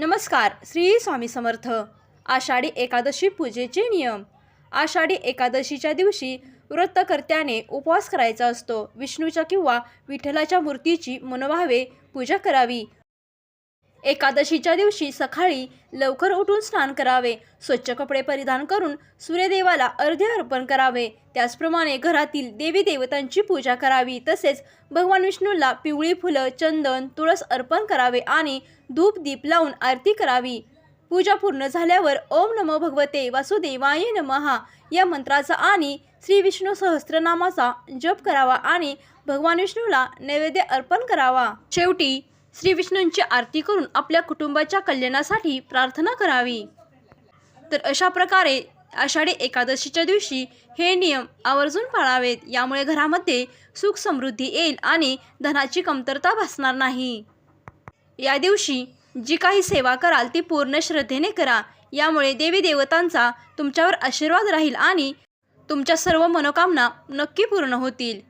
नमस्कार श्री स्वामी समर्थ. आषाढी एकादशी पूजेचे नियम. आषाढी एकादशीच्या दिवशी व्रतकर्त्याने उपवास करायचा असतो. विष्णूच्या किंवा विठ्ठलाच्या मूर्तीची मनोभावे पूजा करावी. एकादशीच्या दिवशी सकाळी लवकर उठून स्नान करावे स्वच्छ कपडे परिधान करून सूर्यदेवाला अर्ध्य अर्पण करावे. त्याचप्रमाणे घरातील देवी देवतांची पूजा करावी तसेच भगवान विष्णूला पिवळी फुलं चंदन तुळस अर्पण करावे आणि धूप दीप लावून आरती करावी. पूजा पूर्ण झाल्यावर ओम नमो भगवते वासुदेवाय नमहा या मंत्राचा आणि श्री विष्णू सहस्त्रनामाचा जप करावा आणि भगवान विष्णूला नैवेद्य अर्पण करावा. शेवटी श्री विष्णूंची आरती करून आपल्या कुटुंबाच्या कल्याणासाठी प्रार्थना करावी. तर अशा प्रकारे आषाढी एकादशीच्या दिवशी हे नियम आवर्जून पाळावेत. यामुळे घरामध्ये सुख समृद्धी येईल आणि धनाची कमतरता भासणार नाही. या दिवशी जी काही सेवा कराल ती पूर्ण श्रद्धेने करा. यामुळे देवी देवतांचा तुमच्यावर आशीर्वाद राहील आणि तुमच्या सर्व मनोकामना नक्की पूर्ण होतील.